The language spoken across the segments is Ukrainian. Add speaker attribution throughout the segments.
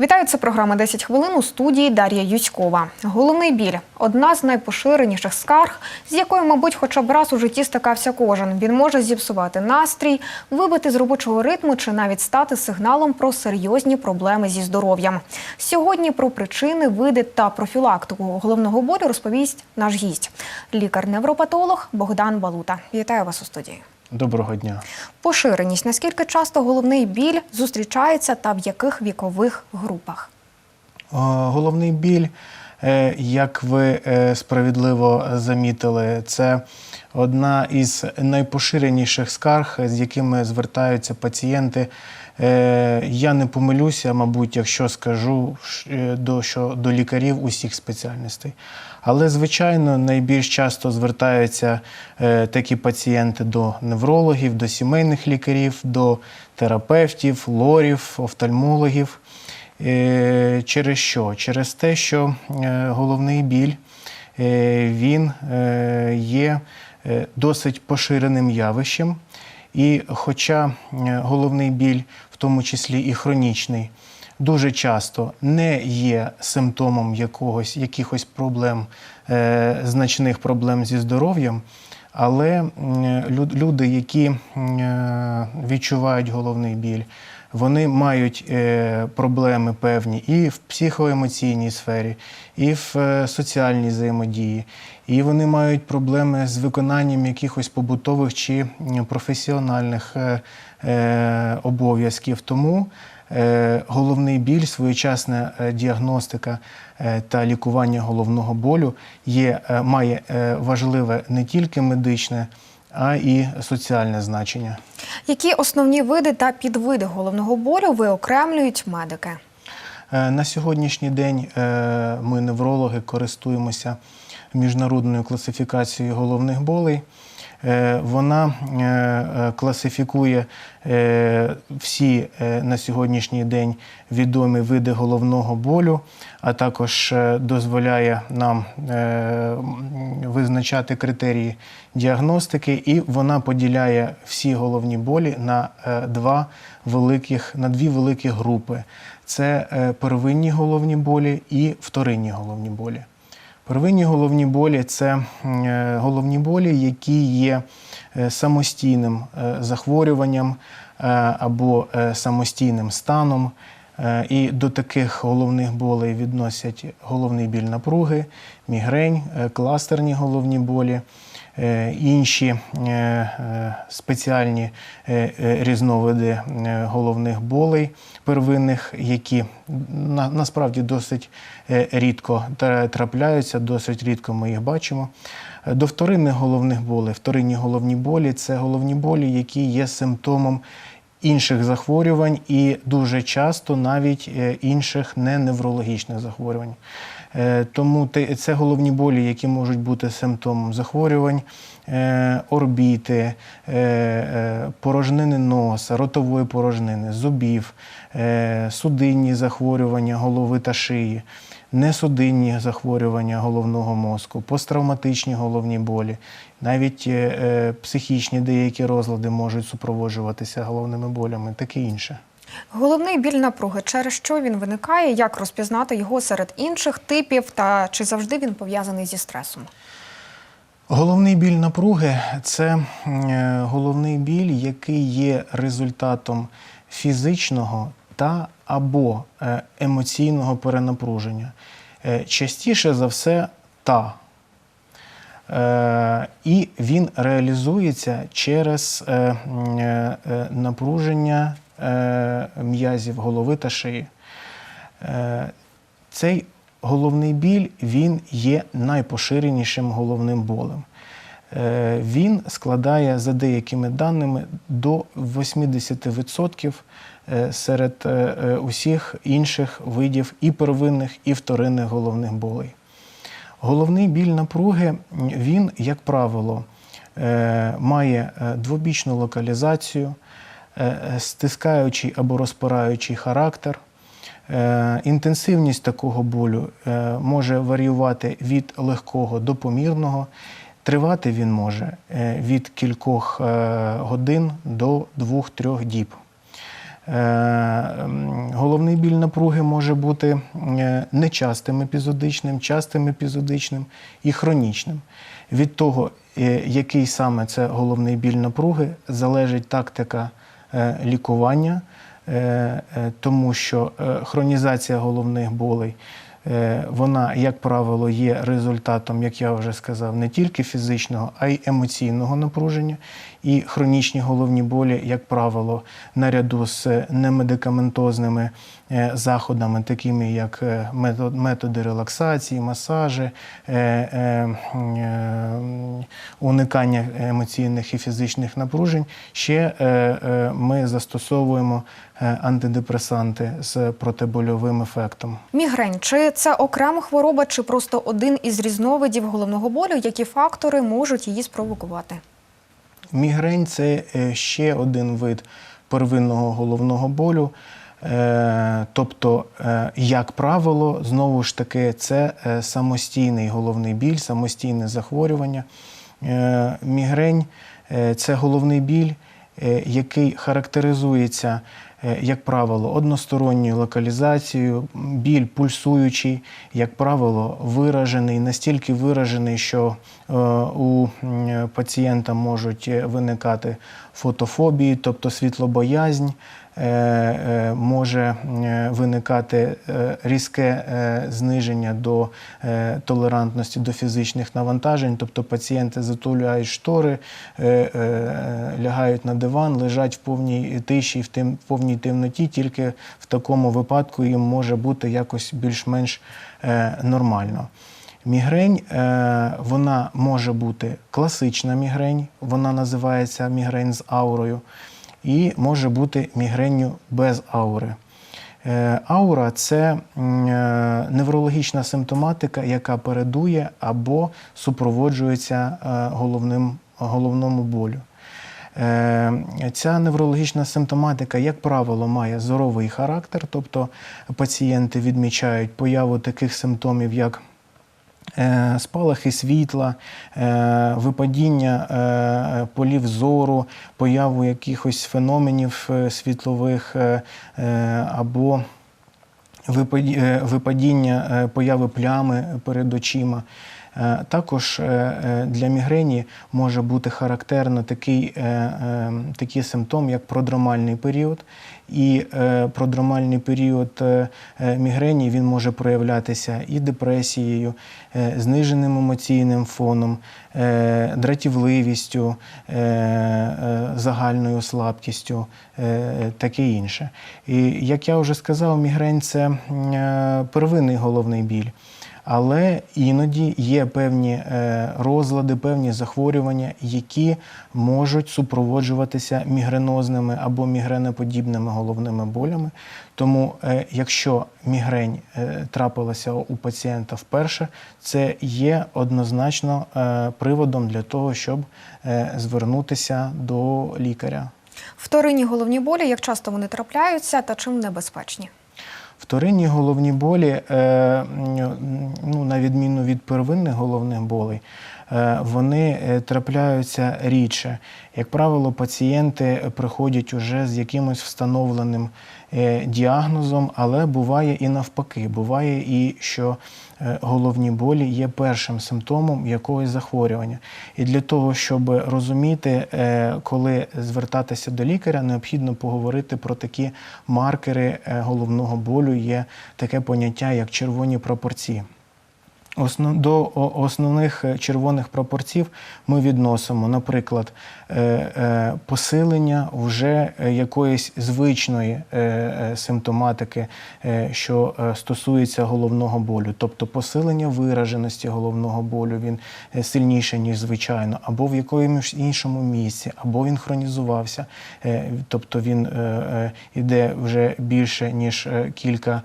Speaker 1: Вітаю, це програма «10 хвилин у студії Дар'я Юськова. Головний біль одна з найпоширеніших скарг, з якою, мабуть, хоча б раз у житті стикався кожен. Він може зіпсувати настрій, вибити з робочого ритму чи навіть стати сигналом про серйозні проблеми зі здоров'ям. Сьогодні про причини, види та профілактику головного болю розповість наш гість, лікар-невропатолог Богдан Балута. Вітаю вас у студії.
Speaker 2: Доброго дня.
Speaker 1: Поширеність. Наскільки часто головний біль зустрічається та в яких вікових групах?
Speaker 2: Головний біль, е, як ви е, справедливо замітили, це одна із найпоширеніших скарг, з якими звертаються пацієнти. Е, Я не помилюся, мабуть, якщо скажу е, до, що до лікарів усіх спеціальностей. Але, звичайно, найбільш часто звертаються е, такі пацієнти до неврологів, до сімейних лікарів, до терапевтів, лорів, офтальмологів. Через що? Через те, що головний біль він є досить поширеним явищем. І хоча головний біль, тому числі і хронічний, дуже часто не є симптомом якогось, якихось проблем, е, значних проблем зі здоров'ям, але люди, які е, відчувають головний біль, вони мають е, проблеми певні і в психоемоційній сфері, і в е, соціальній взаємодії, і вони мають проблеми з виконанням якихось побутових чи професіональних е, обов'язків. Тому головний біль, своєчасна діагностика та лікування головного болю є, має важливе не тільки медичне, а і соціальне значення.
Speaker 1: Які основні види та підвиди головного болю виокремлюють медики?
Speaker 2: Е, На сьогоднішній день е, ми, неврологи, користуємося міжнародною класифікацією головних болей. Е, Вона е, е, класифікує всі на сьогоднішній день відомі види головного болю, а також дозволяє нам визначати критерії діагностики, і вона поділяє всі головні болі на два великих, на дві великі групи. Це первинні головні болі і вторинні головні болі. Первинні головні болі це е, головні болі, які є е, самостійним е, захворюванням або самостійним станом. І до таких головних болей відносять головний біль напруги, мігрень, кластерні головні болі, інші е, е, спеціальні е, е, різновиди е, головних болей первинних, які насправді досить е, рідко трапляються, досить рідко ми їх бачимо. Е, До вторинних головних болей. Вторинні головні болі це головні болі, які є симптомом інших захворювань і дуже часто навіть е, інших не неврологічних захворювань. Е, Тому це головні болі, які можуть бути симптомом захворювань, е, орбіти, е, порожнини носа, ротової порожнини, зубів, судинні захворювання голови та шиї, несудинні захворювання головного мозку, посттравматичні головні болі, навіть психічні деякі розлади можуть супроводжуватися головними болями, таке інше.
Speaker 1: Головний біль напруги. Через що він виникає? Як розпізнати його серед інших типів? Та чи завжди він пов'язаний зі стресом?
Speaker 2: Головний біль напруги це е, головний біль, який є результатом фізичного та або е, емоційного перенапруження. Е, Частіше за все та. І він реалізується через напруження м'язів голови та шиї. Е, Цей головний біль він є найпоширенішим головним болем. Е, Він складає за деякими даними до 80% е, серед е, е, усіх інших видів і первинних, і вторинних головних болей. Головний біль напруги, він, як правило, е, має е, двобічну локалізацію, е, е, стискаючий або розпираючий характер. Е, Інтенсивність такого болю е, може варіювати від легкого до помірного. Тривати він може е, від кількох е, годин до 2-3 діб. Е, Головний біль напруги може бути е, нечастим епізодичним, частим епізодичним і хронічним. Від того, е, який саме це головний біль напруги, залежить тактика е, лікування, е, е, тому що е, хронізація головних болей. е, Вона, як правило, є результатом, як я вже сказав, не тільки фізичного, а й емоційного напруження. І хронічні головні болі, як правило, наряду з немедикаментозними е, заходами, такими як е, методи релаксації, масажі, е, е, е, уникання емоційних і фізичних напружень, ще е, е, ми застосовуємо е, антидепресанти з протибольовим ефектом.
Speaker 1: Мігрень чи це окрема хвороба, чи просто один із різновидів головного болю, які фактори можуть її спровокувати?
Speaker 2: Мігрень це е, ще один вид первинного головного болю. Е, Тобто, е, як правило, знову ж таки, це самостійний головний біль, самостійне захворювання. Мігрень це головний біль, який характеризується, як правило, односторонньою локалізацією, біль пульсуючий, як правило, виражений, настільки виражений, що е, у пацієнта можуть е, виникати фотофобії, тобто світлобоязнь. Е, е, Може е, виникати різке зниження до толерантності до фізичних навантажень, тобто пацієнти затуляють штори, лягають на диван, лежать в повній тиші, в тим- повній темноті. Тільки в такому випадку їм може бути якось більш-менш нормально. Мігрень вона може бути класична мігрень, вона називається мігрень з аурою, і може бути мігренню без аури. Е, Аура це е, неврологічна симптоматика, яка передує або супроводжується е, головним, головному болю. Ця неврологічна симптоматика, як правило, має зоровий характер, тобто пацієнти відмічають появу таких симптомів, як спалахи світла, е, випадіння е, полів зору, появу якихось феноменів е, світлових е, е, або е, випадіння е, появи плями перед очима. Е, Також е, е, для мігрені може бути характерно такий, е, е, такий симптом, як продромальний період. І продромальний період мігрені він може проявлятися і депресією, зниженим емоційним фоном, дратівливістю, загальною слабкістю, таке інше. І як я вже сказав, мігрень це первинний головний біль. Але іноді є певні е, розлади, певні захворювання, які можуть супроводжуватися мігренозними або мігреноподібними головними болями. Тому, е, якщо мігрень е, трапилася у пацієнта вперше, це є однозначно приводом для того, щоб звернутися до лікаря.
Speaker 1: Вторинні головні болі, як часто вони трапляються та чим небезпечні?
Speaker 2: Вторинні головні болі, е, ну, на відміну від первинних головних болей, е, вони е, трапляються рідше. Як правило, пацієнти приходять уже з якимось встановленим діагнозом, але буває і навпаки. Буває і що головні болі є першим симптомом якогось захворювання. І для того, щоб розуміти, е, коли звертатися до лікаря, необхідно поговорити про такі маркери е, головного болю. Є таке поняття, як червоні пропорції. До основних е, червоних пропорцій ми відносимо, наприклад, е, е, посилення вже якоїсь звичної симптоматики, що стосується головного болю, тобто посилення вираженості головного болю, він сильніше, ніж звичайно, або в якомусь іншому місці, або він хронізувався, тобто він іде вже більше ніж кілька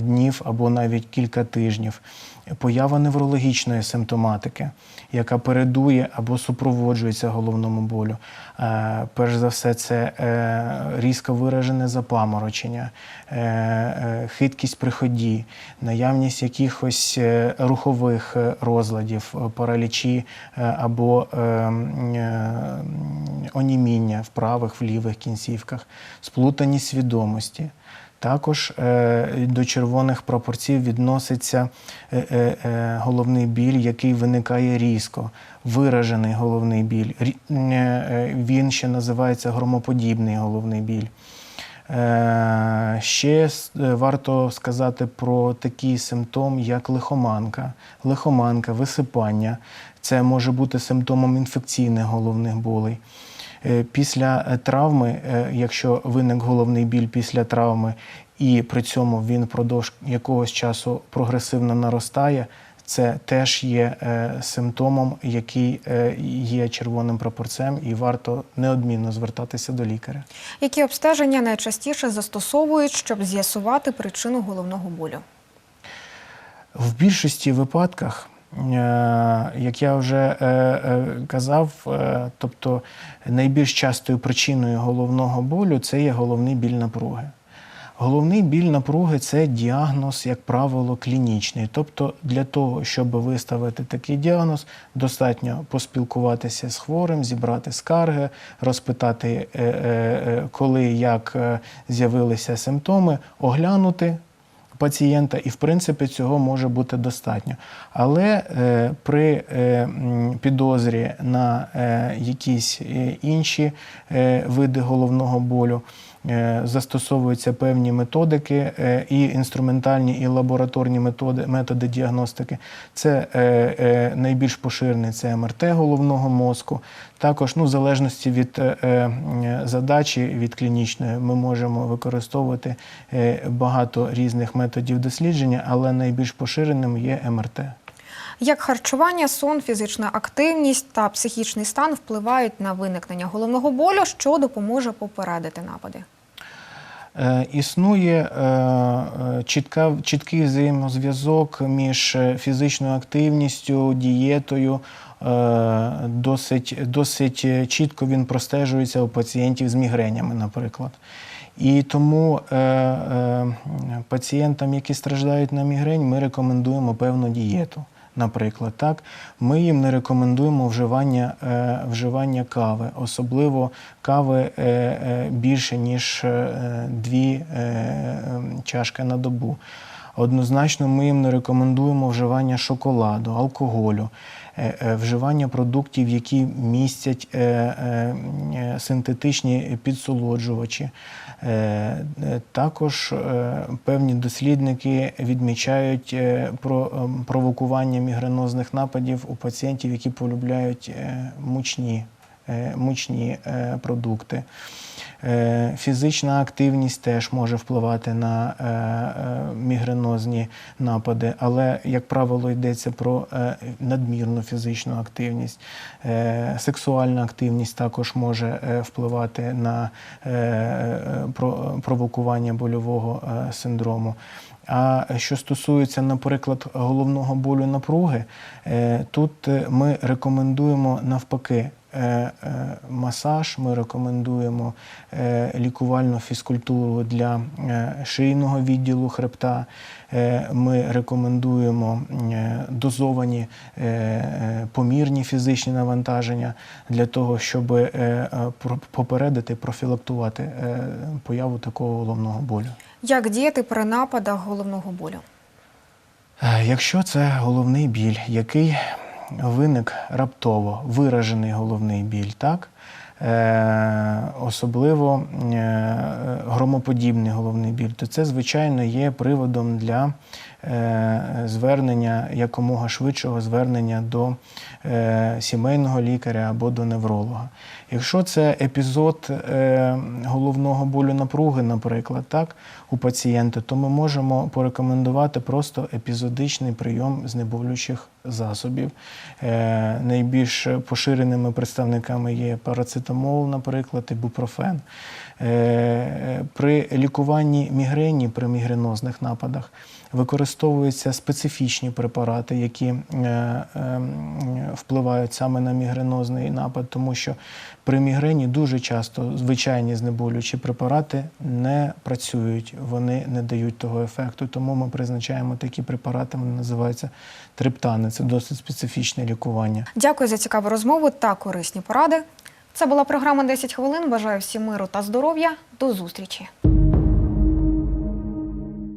Speaker 2: днів або навіть кілька тижнів. Поява неврологічної симптоматики, яка передує або супроводжується головному болю. Е, Перш за все, це е, різко виражене запаморочення, е, хиткість при ході, наявність якихось рухових розладів, паралічі або оніміння в правих, в лівих кінцівках, сплутаність свідомості. Також е, до червоних пропорцій відноситься е, е, головний біль, який виникає різко, виражений головний біль. Він ще називається громоподібний головний біль. Ще варто сказати про такий симптом, як лихоманка. Лихоманка, висипання. Це може бути симптомом інфекційних головних болей. Е, Після е, травми, е, якщо виник головний біль після травми, і при цьому він впродовж якогось часу прогресивно наростає, це теж є симптомом, який є червоним прапорцем, і варто неодмінно звертатися до лікаря.
Speaker 1: Які обстеження найчастіше застосовують, щоб з'ясувати причину головного болю?
Speaker 2: В більшості випадках, як я вже е, е, казав, е, тобто найбільш частою причиною головного болю це є головний біль напруги. Головний біль напруги це діагноз, як правило, клінічний. Тобто, для того, щоб виставити такий діагноз, достатньо поспілкуватися з хворим, зібрати скарги, розпитати, е, е, е, коли як е, з'явилися симптоми, оглянути пацієнта, і в принципі цього може бути достатньо. Але е, при е, підозрі на е, якісь е, інші е, види головного болю. Е, Застосовуються певні методики, е, і інструментальні, і лабораторні методи, методи діагностики. Це е, найбільш поширений це МРТ головного мозку. Також, ну, в залежності від задачі від клінічної, ми можемо використовувати багато різних методів дослідження, але найбільш поширеним є МРТ.
Speaker 1: Як харчування, сон, фізична активність та психічний стан впливають на виникнення головного болю, що допоможе попередити напади?
Speaker 2: Е, Існує е, е, чітка, чіткий взаємозв'язок між фізичною активністю, дієтою. Досить, досить чітко він простежується у пацієнтів з мігренями, наприклад. І тому е, е, пацієнтам, які страждають на мігрень, ми рекомендуємо певну дієту. Наприклад, так ми їм не рекомендуємо вживання, е, вживання кави, особливо кави е, е, більше ніж е, дві е, чашки на добу. Однозначно, ми їм не рекомендуємо вживання шоколаду, алкоголю, вживання продуктів, які містять е, е, е, синтетичні підсолоджувачі. Е, е, Також е, певні дослідники відмічають е, про провокування мігренозних нападів у пацієнтів, які полюбляють е, мучні, е, мучні е, продукти. Е, Фізична активність теж може впливати на е, е, мігренозні напади, але, як правило, йдеться про надмірну фізичну активність. Сексуальна активність також може впливати на провокування больового синдрому. А що стосується, наприклад, головного болю напруги, е, тут е, ми рекомендуємо навпаки. е, Масаж, ми рекомендуємо лікувальну фізкультуру для шийного відділу хребта. Ми рекомендуємо дозовані помірні фізичні навантаження для того, щоб попередити, профілактувати появу такого головного болю.
Speaker 1: Як діяти при нападах головного болю?
Speaker 2: Е, Якщо це головний біль, який виник раптово, виражений головний біль, так? Е, особливо е, громоподібний головний біль, то це, звичайно, є приводом для звернення якомога швидшого звернення до е, сімейного лікаря або до невролога. Якщо це епізод е, головного болю напруги, наприклад, так, у пацієнта, то ми можемо порекомендувати просто епізодичний прийом знеболюючих засобів. Е, найбільш поширеними представниками є парацетамол, наприклад, ібупрофен. Е, при лікуванні мігрені, при мігренозних нападах, використовуються специфічні препарати, які е, е, впливають саме на мігренозний напад, тому що при мігрені дуже часто звичайні знеболюючі препарати не працюють, вони не дають того ефекту. Тому ми призначаємо такі препарати, вони називаються триптани. Це досить специфічне лікування.
Speaker 1: Дякую за цікаву розмову та корисні поради. Це була програма «10 хвилин. Бажаю всім миру та здоров'я. До зустрічі.